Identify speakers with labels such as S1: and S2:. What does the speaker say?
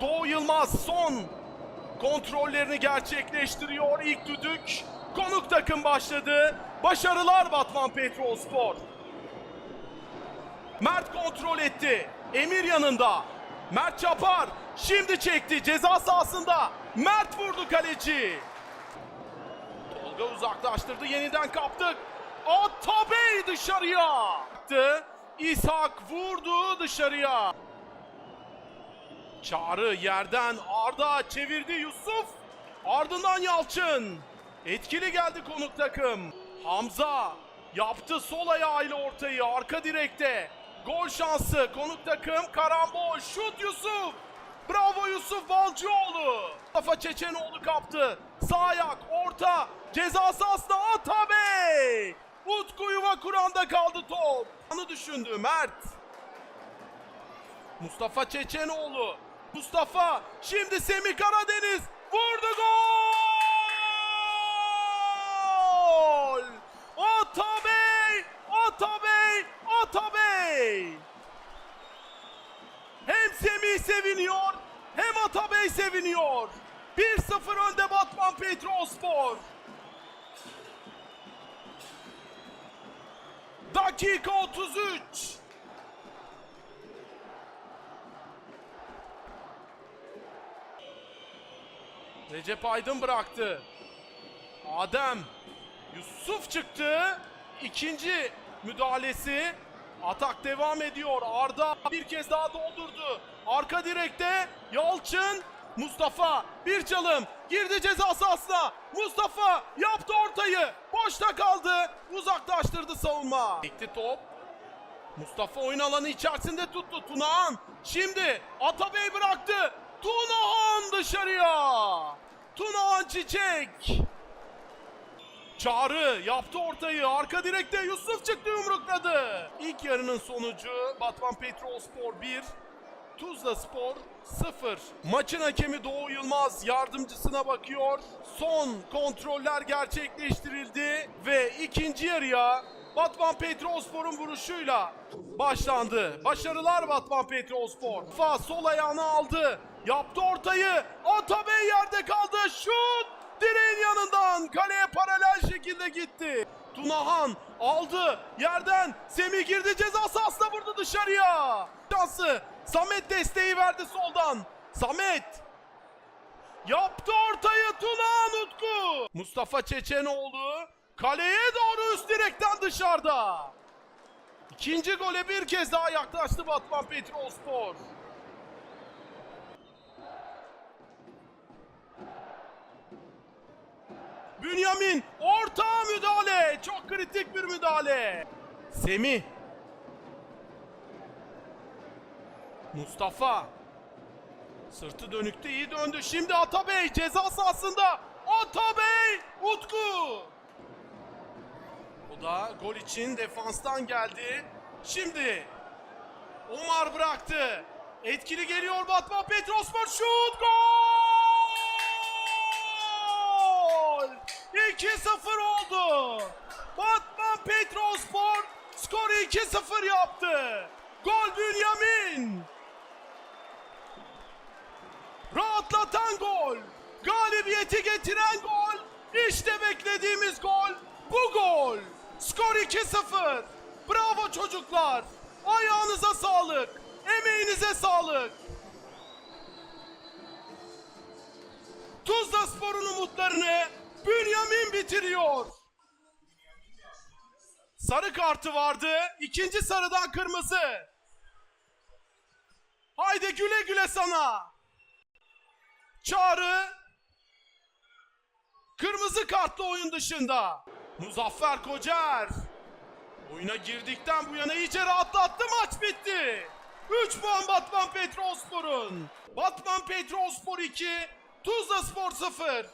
S1: Doğu Yılmaz son kontrollerini gerçekleştiriyor. İlk düdük konuk takım başladı. Başarılar Batman Petrolspor. Mert kontrol etti. Emir yanında. Mert Çapar şimdi çekti ceza sahasında. Mert vurdu kaleci. Tolga uzaklaştırdı. Yeniden kaptık. Atabey dışarıya. İshak vurdu dışarıya. Çağrı yerden Arda çevirdi Yusuf. Ardından Yalçın. Etkili geldi konuk takım. Hamza yaptı sol ayağıyla ortayı arka direkte. Gol şansı konuk takım karambol şut Yusuf. Bravo Yusuf Balcıoğlu. Mustafa Çeçenoğlu kaptı. Sağ ayak orta ceza sahasına Atabey. Utku yuva kuranda kaldı top. Anı düşündü Mert. Mustafa Çeçenoğlu. Mustafa şimdi Semih Karadeniz vurdu gol! Atabey! Atabey! Atabey! Hem Semih seviniyor hem Atabey seviniyor. 1-0 önde Batman Petrolspor. Dakika 33. Recep Aydın bıraktı. Adem. Yusuf çıktı. İkinci müdahalesi. Atak devam ediyor. Arda bir kez daha doldurdu. Arka direkte Yalçın. Mustafa bir çalım girdi ceza sahasına. Mustafa yaptı ortayı. Boşta kaldı. Uzaklaştırdı savunma. Bekti top. Mustafa oyun alanı içerisinde tuttu. Tunahan şimdi Atabey bıraktı. Tunahan dışarıya. Tunahan Çiçek. Çağrı yaptı ortayı. Arka direkte Yusuf çıktı yumrukladı. İlk yarının sonucu Batman Petrolspor 1, Tuzla Spor 0. Maçın hakemi Doğu Yılmaz yardımcısına bakıyor. Son kontroller gerçekleştirildi ve ikinci yarıya Batman Petrolspor'un vuruşuyla başlandı. Başarılar Batman Petrolspor. Fa sol ayağını aldı. Yaptı ortayı. Atabey yerde kaldı. Şut! Direğin yanından kaleye paralel şekilde gitti. Tunahan aldı yerden Semih girdi ceza sahasına vurdu dışarıya. Şansı Samet desteği verdi soldan. Samet yaptı ortayı Tunahan Utku. Mustafa Çeçenoğlu kaleye doğru üst direkten dışarıda. İkinci gole bir kez daha yaklaştı Batman Petrolspor. Bünyamin orta müdahale. Çok kritik bir müdahale. Semih. Mustafa. Sırtı dönükte iyi döndü. Şimdi Atabey ceza sahasında. Atabey Utku. O da gol için defanstan geldi. Şimdi Omar bıraktı. Etkili geliyor Batman Petrospor şut gol! 2-0 oldu. Batman Petrospor skoru 2-0 yaptı. Gol Bünyamin. Rahatlatan gol. Galibiyeti getiren gol. İşte beklediğimiz gol. Bu gol. Skor 2-0. Bravo çocuklar. Ayağınıza sağlık. Emeğinize sağlık. Tuzla Spor'un umutlarını Bünyamin bitiriyor. Sarı kartı vardı. İkinci sarıdan kırmızı. Haydi güle güle sana. Çağrı kırmızı kartlı oyun dışında. Muzaffer Kocar oyuna girdikten bu yana iyice rahatlattı maç bitti. 3 puan Batman Petrolspor'un. Batman Petrolspor 2, Tuzla Spor 0.